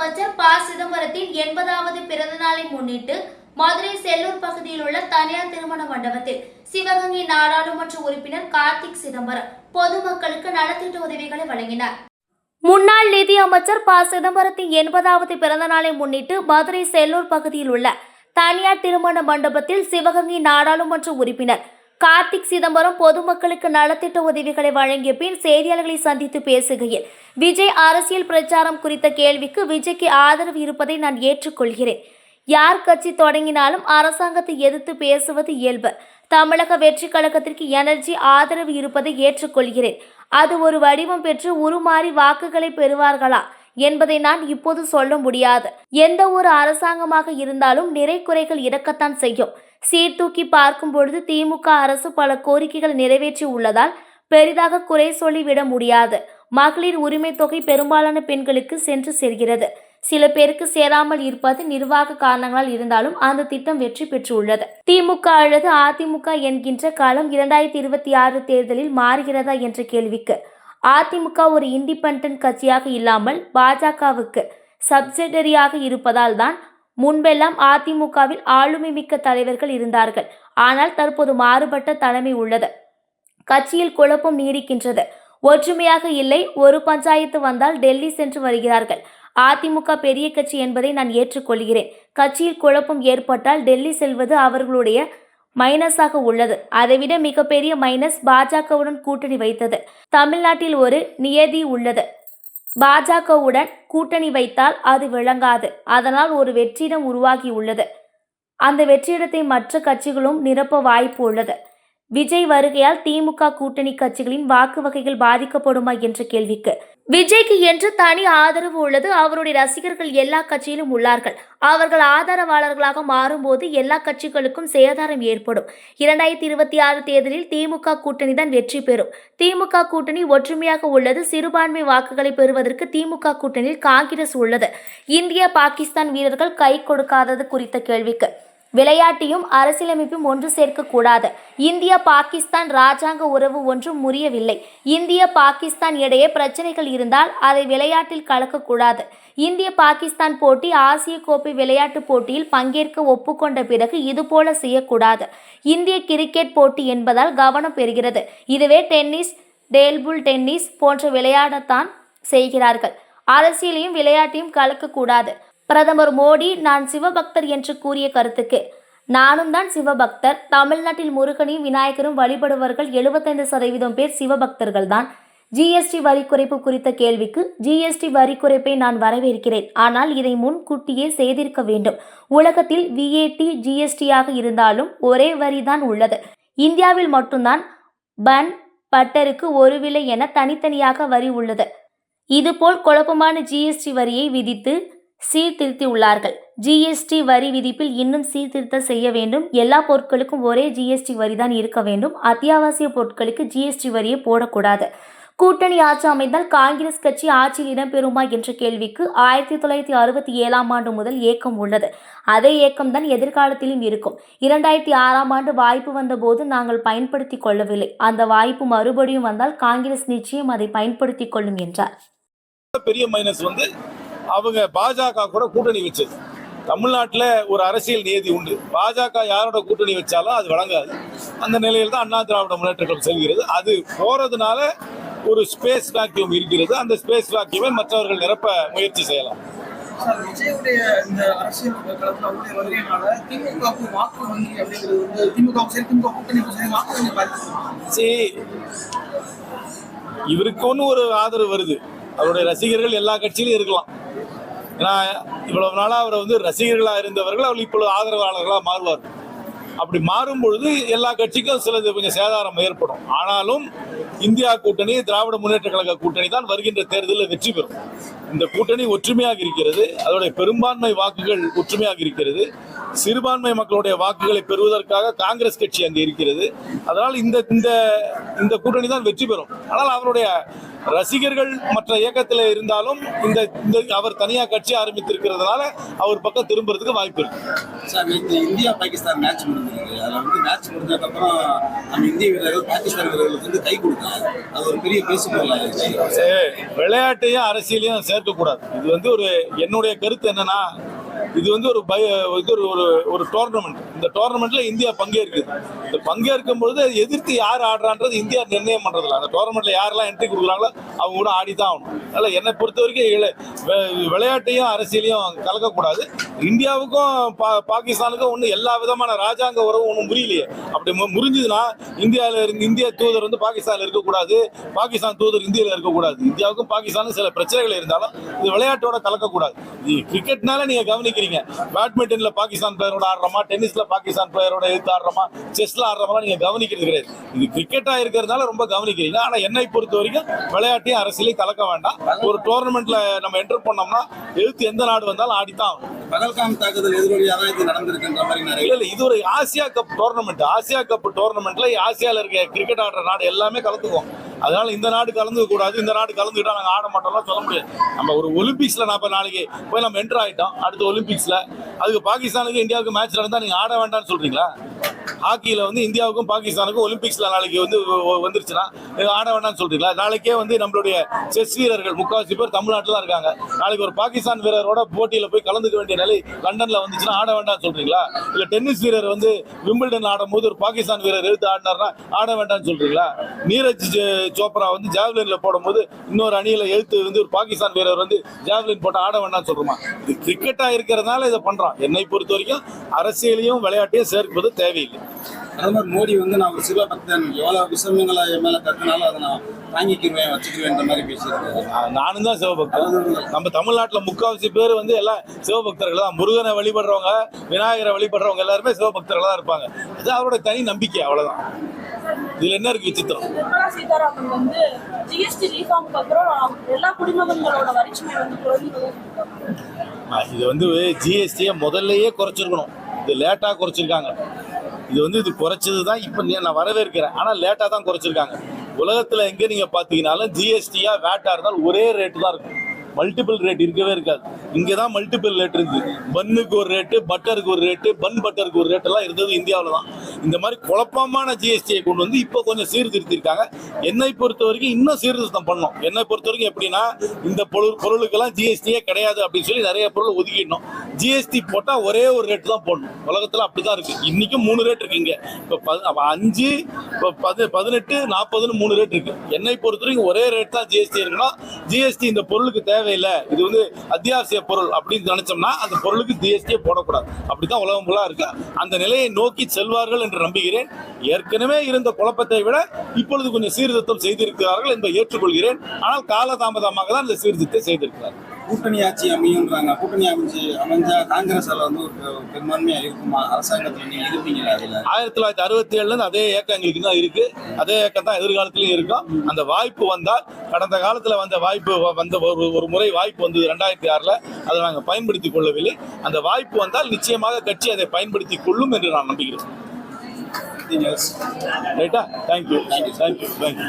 அமைச்சர் ப. சிதம்பரத்தின் எண்பதாவது பிறந்த நாளை முன்னிட்டு மதுரை செல்லூர் பகுதியில் உள்ள தனியார் திருமண மண்டபத்தில் சிவகங்கை நாடாளுமன்ற உறுப்பினர் கார்த்திக் சிதம்பரம் பொதுமக்களுக்கு நலத்திட்ட உதவிகளை வழங்கினார். முன்னாள் நிதி அமைச்சர் ப. சிதம்பரத்தின் எண்பதாவது பிறந்த நாளை முன்னிட்டு மதுரை செல்லூர் பகுதியில் உள்ள தனியார் திருமண மண்டபத்தில் சிவகங்கை நாடாளுமன்ற உறுப்பினர் கார்த்திக் சிதம்பரம் பொதுமக்களுக்கு நலத்திட்ட உதவிகளை வழங்கிய பின் செய்தியாளர்களை சந்தித்து பேசுகையில் விஜய் அரசியல் பிரச்சாரம் குறித்த கேள்விக்கு விஜய்க்கு ஆதரவு இருப்பதை நான் ஏற்றுக்கொள்கிறேன். யார் கட்சி தொடங்கினாலும் அரசாங்கத்தை எதிர்த்து பேசுவது இயல்பு. தமிழக வெற்றி கழகத்திற்கு எனர்ஜி ஆதரவு இருப்பதை ஏற்றுக்கொள்கிறேன். அது ஒரு வடிவம் பெற்று உருமாறி வாக்குகளை பெறுவார்களா என்பதை நான் இப்போது சொல்ல முடியாது. எந்த ஒரு அரசாங்கமாக இருந்தாலும் நிறை குறைகள் இருக்கத்தான் செய்யும். சீர்தூக்கி பார்க்கும் பொழுது திமுக அரசு பல கோரிக்கைகள் நிறைவேற்றி உள்ளதால் பெரிதாக குறை சொல்லிவிட முடியாது. மகளிர் உரிமை தொகை பெரும்பாலான பெண்களுக்கு சென்று சேர்கிறது. சில பேருக்கு சேராமல் இருப்பது நிர்வாக காரணங்களால் இருந்தாலும் அந்த திட்டம் வெற்றி பெற்றுள்ளது. திமுக அல்லது அதிமுக என்கின்ற காலம் இரண்டாயிரத்தி இருபத்தி ஆறு தேர்தலில் மாறுகிறதா என்ற கேள்விக்கு அதிமுக ஒரு இண்டிபெண்டன்ட் கட்சியாக இல்லாமல் பாஜகவுக்கு சப்சிடரியாக இருப்பதால் தான் முன்பெல்லாம் அதிமுகவில் ஆளுமை மிக்க தலைவர்கள் இருந்தார்கள். ஆனால் தற்போது மாறுபட்ட தலைமை உள்ளது. கட்சியில் குழப்பம் நீடிக்கின்றது. ஒற்றுமையாக இல்லை ஒரு பஞ்சாயத்து வந்தால் டெல்லி சென்று வருகிறார்கள். அதிமுக பெரிய கட்சி என்பதை நான் ஏற்றுக்கொள்கிறேன். கட்சியில் குழப்பம் ஏற்பட்டால் டெல்லி செல்வது அவர்களுடைய மைனஸாக உள்ளது. அதைவிட மிகப்பெரிய மைனஸ் பாஜகவுடன் கூட்டணி வைத்தது. தமிழ்நாட்டில் ஒரு நியதி உள்ளது. பாஜகவுடன் கூட்டணி வைத்தால் அது விளங்காது. அதனால் ஒரு வெற்றிடம் உருவாகி உள்ளது அந்த வெற்றிடத்தை மற்ற கட்சிகளும் நிரப்ப வாய்ப்பு உள்ளது. விஜய் வருகையால் திமுக கூட்டணி கட்சிகளின் வாக்கு வகைகள் பாதிக்கப்படுமா என்ற கேள்விக்கு விஜய்க்கு என்று தனி ஆதரவு உள்ளது. அவருடைய ரசிகர்கள் எல்லா கட்சியிலும் உள்ளார்கள். அவர்கள் ஆதரவாளர்களாக மாறும்போது எல்லா கட்சிகளுக்கும் சேதாரம் ஏற்படும். இரண்டாயிரத்தி இருபத்தி ஆறு தேர்தலில் திமுக கூட்டணி தான் வெற்றி பெறும். திமுக கூட்டணி ஒற்றுமையாக உள்ளது. சிறுபான்மை வாக்குகளை பெறுவதற்கு திமுக கூட்டணியில் காங்கிரஸ் உள்ளது. இந்திய பாகிஸ்தான் வீரர்கள் கை கொடுக்காதது குறித்த கேள்விக்கு விளையாட்டையும் அரசியலமைப்பும் ஒன்று சேர்க்கக்கூடாது. இந்திய பாகிஸ்தான் ராஜாங்க உறவு ஒன்றும் முறியவில்லை. இந்திய பாகிஸ்தான் இடையே பிரச்சனைகள் இருந்தால் அதை விளையாட்டில் கலக்கக்கூடாது. இந்திய பாகிஸ்தான் போட்டி ஆசிய கோப்பை விளையாட்டுப் போட்டியில் பங்கேற்க ஒப்புக்கொண்ட பிறகு இதுபோல செய்யக்கூடாது. இந்திய கிரிக்கெட் போட்டி என்பதால் கவனம் பெறுகிறது. இதுவே டென்னிஸ் டேல்புல் டென்னிஸ் போன்ற விளையாடத்தான் செய்கிறார்கள். அரசியலையும் விளையாட்டையும் கலக்கக்கூடாது. பிரதமர் மோடி நான் சிவபக்தர் என்று கூறிய கருத்துக்கு. நானும் தான் சிவபக்தர். தமிழ்நாட்டில் முருகனையும் விநாயகரும் வழிபடுவர்கள் எழுபத்தைந்து சதவீதம் பேர் சிவபக்தர்கள் தான். ஜிஎஸ்டி வரி குறைப்பு குறித்த கேள்விக்கு ஜிஎஸ்டி வரி குறைப்பை நான் வரவேற்கிறேன். ஆனால் இதை முன்கூட்டியே செய்திருக்க வேண்டும். உலகத்தில் விஏடி ஜிஎஸ்டியாக இருந்தாலும் ஒரே வரி தான் உள்ளது. இந்தியாவில் மட்டும்தான் பன் பட்டருக்கு ஒரு விலை என தனித்தனியாக வரி உள்ளது. இதுபோல் குழப்பமான ஜிஎஸ்டி வரியை விதித்து சீர்திருத்தியுள்ளார்கள். ஜிஎஸ்டி வரி விதிப்பில் இன்னும் சீர்திருத்தம் செய்ய வேண்டும். எல்லா பொருட்களுக்கும் ஒரே ஜிஎஸ்டி வரி தான் இருக்க வேண்டும். அத்தியாவசிய பொருட்களுக்கு ஜிஎஸ்டி வரியை போடக்கூடாது. கூட்டணி ஆட்சி அமைந்தால் காங்கிரஸ் கட்சி ஆட்சியில் இடம்பெறுமா என்ற கேள்விக்கு ஆயிரத்தி தொள்ளாயிரத்தி அறுபத்தி ஏழாம் ஆண்டு முதல் ஏக்கம் உள்ளது. அதே ஏக்கம்தான் எதிர்காலத்திலும் இருக்கும். இரண்டாயிரத்தி ஆறாம் ஆண்டு வாய்ப்பு வந்தபோது நாங்கள் பயன்படுத்தி கொள்ளவில்லை. அந்த வாய்ப்பு மறுபடியும் வந்தால் காங்கிரஸ் நிச்சயம் அதை பயன்படுத்தி கொள்ளும் என்றார். பெரிய மைனஸ் வந்து அவங்க பாஜக கூட கூட்டணி வச்சது. தமிழ்நாட்டில் ஒரு அரசியல் நியதி உண்டு. பாஜக யாரோட கூட்டணி வச்சாலும் அது வழங்காது. அந்த நிலையில் தான் அண்ணா திராவிட முன்னேற்ற கழகம் செல்கிறது. அது போறதுனால ஒரு ஸ்பேஸ் வேக்யூம் இருக்கிறது. அந்த ஸ்பேஸ் வேக்யூமை மற்றவர்கள் நிரப்ப முயற்சி செய்யலாம். சார் விஜயுடைய இந்த அரசியல் களத்தில் அவருடைய வருகையினால திமுகவுக்கு வாக்கு வங்கி அப்படிங்கிறது வந்து திமுக சரி திமுக கூட்டணிக்கும் சரி வாக்கு வங்கி பாதிக்கும் சரி இவருக்கு ஒன்று ஒரு ஆதரவு வருது. அவருடைய ரசிகர்கள் எல்லா கட்சியிலும் இருக்கலாம். ஏன்னா இவ்வளவு நாளாக அவரை வந்து ரசிகர்களாக இருந்தவர்கள் அவர் இப்பொழுது ஆதரவாளர்களாக மாறுவார் அப்படி மாறும் பொழுது எல்லா கட்சிக்கும் சிலது கொஞ்சம் சேதாரம் ஏற்படும். ஆனாலும் இந்தியா கூட்டணி திராவிட முன்னேற்ற கழக கூட்டணி தான் வருகின்ற தேர்தலில் வெற்றி பெறும். இந்த கூட்டணி ஒற்றுமையாக இருக்கிறது. அதோடைய பெரும்பான்மை வாக்குகள் ஒற்றுமையாக இருக்கிறது. சிறுபான்மை மக்களுடைய வாக்குகளை பெறுவதற்காக காங்கிரஸ் கட்சி அங்கே இருக்கிறது. அதனால் இந்த இந்த இந்த கூட்டணி தான் வெற்றி பெறும். ஆனால் அவருடைய ரசிகர்கள் மற்ற இயக்கத்தில் இருந்தாலும் இந்த இந்த அவர் தனியா கட்சி ஆரம்பித்திருக்கிறதுனால அவர் பக்கம் திரும்புறதுக்கு வாய்ப்பு இருக்கு. சார் நேற்று இந்தியா பாகிஸ்தான் மேட்ச் முடிஞ்சிருக்கு. அதில் வந்து மேட்ச் முடிஞ்சதுக்கப்புறம் நம்ம இந்திய வீரர்கள் பாகிஸ்தான் வீரர்களுக்கு வந்து கை கொடுத்தாங்க அது ஒரு பெரிய பேசுபொருள் விளையாட்டையும் அரசியலையும் சேர்க்கக்கூடாது. இது வந்து ஒரு என்னுடைய கருத்து என்னன்னா இது வந்து ஒரு பய இது ஒரு ஒரு ஒரு டோர்னமெண்ட் இந்த டோர்னமெண்ட்ல இந்தியா பங்கேற்குது. இந்த பங்கேற்கும் பொழுது எதிர்த்து யார் ஆடுறான்றது இந்தியா நிர்ணயம் பண்றதில்ல. அந்த டோர்னமெண்ட்ல யாரெல்லாம் என்ட்ரி கொடுக்குறாங்களோ அவங்க கூட ஆடி தான் ஆகணும். அதனால என்னை பொறுத்த வரைக்கும் விளையாட்டையும் அரசியலையும் கலக்கக்கூடாது. இந்தியாவுக்கும் பா- பாகிஸ்தானுக்கும் ஒன்றும் எல்லா விதமான ராஜாங்க உறவும் ஒன்றும் முறியலையே அப்படி முறிஞ்சதுன்னா முறிஞ்சுதுன்னா இந்தியாவில் இருந்து இந்திய தூதர் வந்து பாகிஸ்தானில் இருக்கக்கூடாது. பாகிஸ்தான் தூதர் இந்தியாவில் இருக்கக்கூடாது. இந்தியாவுக்கும் பாகிஸ்தானும் சில பிரச்சனைகள் இருந்தாலும் இது விளையாட்டோட கலக்கக்கூடாது. இது கிரிக்கெட்னால நீங்க கவனிக்கிறீங்க. பேட்மிண்டன்ல பாகிஸ்தான் பிளேயரோட ஆடுறோமா டென்னிஸ்ல பாகிஸ்தான் பிளேயரோட எடுத்து ஆடுறோமா செஸ்ல ஆடுறோமா நீங்க கவனிக்கிறது கிடையாது. இது கிரிக்கெட்டா இருக்கிறதுனால ரொம்ப கவனிக்கிறீங்க. ஆனா என்னை பொறுத்த வரைக்கும் விளையாட்டையும் அரசியலையும் கலக்க வேண்டாம். ஒரு டோர்னமெண்ட்ல நம்ம என்டர் பண்ணோம்னா எழுத்து எந்த நாடு வந்தாலும் ஆடித்தான் ஆகணும். பகல்காம் தாக்குதல் எதிரொலியாக இது நடந்திருக்குன்ற மாதிரி இல்ல இல்ல இது ஒரு Asia cup tournament Asia cup டோர்னமெண்ட்ல ஆசியால இருக்க கிரிக்கெட் ஆடுற நாடு எல்லாமே கலந்துக்குவோம். அதனால இந்த நாடு கலந்துக்க கூடாது. இந்த நாடு கலந்துக்கிட்டா நாங்கள் ஆட மாட்டோம்லாம் சொல்ல முடியாது. நம்ம ஒரு ஒலிம்பிக்ஸ்ல நான் நாளைக்கு போய் நம்ம என்டர் ஆயிட்டோம். அடுத்த ஒலிம்பிக்ஸ்ல அதுக்கு பாகிஸ்தானுக்கு இந்தியாவுக்கு மேட்ச் நடந்தால் நீங்க ஆட வேண்டாம்னு சொல்றீங்களா? ஹாக்கியில் வந்து இந்தியாவுக்கும் பாகிஸ்தானுக்கும் ஒலிம்பிக்ஸில் நாளைக்கு வந்து வந்துருச்சுன்னா ஆட வேண்டாம்னு சொல்றீங்களா? நாளைக்கே வந்து நம்மளுடைய செஸ் வீரர்கள் முக்காவாசி பேர் தமிழ்நாட்டில் தான் இருக்காங்க. நாளைக்கு ஒரு பாகிஸ்தான் வீரரோட போட்டியில் போய் கலந்துக்க வேண்டிய நிலை லண்டனில் வந்துச்சுன்னா ஆட வேண்டாம்னு சொல்றீங்களா? இல்லை டென்னிஸ் வீரர் வந்து விம்பிள்டன் ஆடும்போது ஒரு பாகிஸ்தான் வீரர் எடுத்து ஆடினார்னா ஆட வேண்டாம்னு சொல்றீங்களா? நீரஜ் சோப்ரா வந்து ஜாவ்லின்ல போடும்போது இன்னொரு அணியில எழுத்து வந்து ஒரு பாகிஸ்தான் வீரர் வந்து ஜாவ்லின் போட்டு ஆட வேண்டாம்னு சொல்றோமா? இது கிரிக்கெட்டா இருக்கிறதுனால இதை பண்றோம் என்னை பொறுத்த வரைக்கும் அரசியலையும் விளையாட்டையும் சேர்ப்பது தேவையில்லை. பிரதமர் மோடி வந்து நான் ஒரு சிவ பக்தன். எவ்வளவு விஷயங்களை என் மேல கத்துனாலும் அதை நான் வாங்கிக்கிருவேன் வச்சுக்குவேன்ற மாதிரி பேசியிருக்காரு. நான் நானும் தான் சிவபக்தன். நம்ம தமிழ்நாட்டுல முக்காவாசி பேர் வந்து எல்லாம் சிவபக்தர்கள் தான் முருகனை வழிபடுறவங்க விநாயகரை வழிபடுறவங்க எல்லாருமே சிவபக்தர்கள் தான் இருப்பாங்க. அது அவரோட தனி நம்பிக்கை அவ்வளவுதான். இதுல என்ன இருக்கு விசித்திரம்? நிர்மலா சீதாராமன் வந்து ஜிஎஸ்டி ரீஃபார்முக்கு அப்புறம் எல்லா குடிமகன்களோட வரிச்சுமை வந்து ஆ, இது வந்து ஜிஎஸ்டியை முதல்லயே குறைச்சிருக்கணும். இது லேட்டா குறைச்சிருக்காங்க. இது வந்து இது குறைச்சது தான் இப்போ நான் வரவேற்கிறேன். ஆனால் லேட்டாக தான் குறைச்சிருக்காங்க. உலகத்தில் எங்கே நீங்கள் பார்த்தீங்கன்னாலும் ஜிஎஸ்டியா வேட்டா இருந்தாலும் ஒரே ரேட்டு தான் இருக்கும். மல்டிபிள் ரேட் இருக்கவே இருக்காது. இங்கே தான் மல்டிபிள் ரேட் இருக்குது பன்னுக்கு ஒரு ரேட்டு பட்டருக்கு ஒரு ரேட்டு பன் பட்டருக்கு ஒரு ரேட் எல்லாம் இருந்தது இந்தியாவில் தான் இந்த மாதிரி குழப்பமான ஜிஎஸ்டியை கொண்டு வந்து இப்போ கொஞ்சம் சீர்திருத்திருக்காங்க. என்னை பொறுத்த வரைக்கும் இன்னும் சீர்திருத்தம் பண்ணோம் என்னை பொறுத்த வரைக்கும் எப்படின்னா இந்த பொருள் பொருளுக்கெல்லாம் ஜிஎஸ்டியே கிடையாது அப்படின்னு சொல்லி நிறைய பொருள் ஒதுக்கிடணும். ஜிஎஸ்டி போட்டால் ஒரே ஒரு ரேட்டு தான் போடணும். உலகத்தில் அப்படி தான் இருக்கு. இன்னைக்கும் மூணு ரேட் இருக்கு இங்கே. இப்போ பது அஞ்சு இப்போ பது பதினெட்டு நாற்பதுன்னு மூணு ரேட் இருக்கு. என்னை பொறுத்த வரைக்கும் ஒரே ரேட் தான் ஜிஎஸ்டி இருக்குன்னா ஜிஎஸ்டி இந்த பொருளுக்கு தேவையில்லை. இது வந்து அத்தியாவசிய பொருள் அப்படின்னு நினைச்சோம்னா அந்த பொருளுக்கு ஜிஎஸ்டியே போடக்கூடாது. அப்படிதான் உலகம் ஃபுல்லா இருக்கு. அந்த நிலையை நோக்கி செல்வார்கள் என்று நம்புகிறேன். ஏற்கனவே இருந்த குழப்பத்தை விட இப்பொழுது கொஞ்சம் சீர்திருத்தம் செய்திருக்கிறார்கள் என்பதை ஏற்றுக்கொள்கிறேன். ஆனால் காலதாமதமாக தான் இந்த சீர்திருத்தத்தை செய்திருக்கிறார்கள். கூட்டணி ஆட்சி அமையுன்றாங்க. கூட்டணி அமைச்சு அமைஞ்சா காங்கிரஸ் வந்து ஒரு பெரும்பான்மையா இருக்குமா? அரசாங்கத்துல நீங்க இருப்பீங்களா அதுல? ஆயிரத்தி தொள்ளாயிரத்தி அறுபத்தி ஏழுல அதே ஏக்கம் எங்களுக்கு தான் இருக்கு. அதே ஏக்கம் தான் எதிர்காலத்திலயும் இருக்கும். அந்த வாய்ப்பு வந்தால் கடந்த காலத்துல வந்த வாய்ப்பு வந்த ஒரு ஒரு முறை வாய்ப்பு வந்தது ரெண்டாயிரத்தி ஆறுல. அதை நாங்கள் பயன்படுத்திக் கொள்ளவில்லை. அந்த வாய்ப்பு வந்தால் நிச்சயமாக கட்சி அதை பயன்படுத்திக் கொள்ளும் என்று நான் நம்புகிறேன். ரைட்டா தேங்க்யூ தேங்க்யூ தேங்க்யூ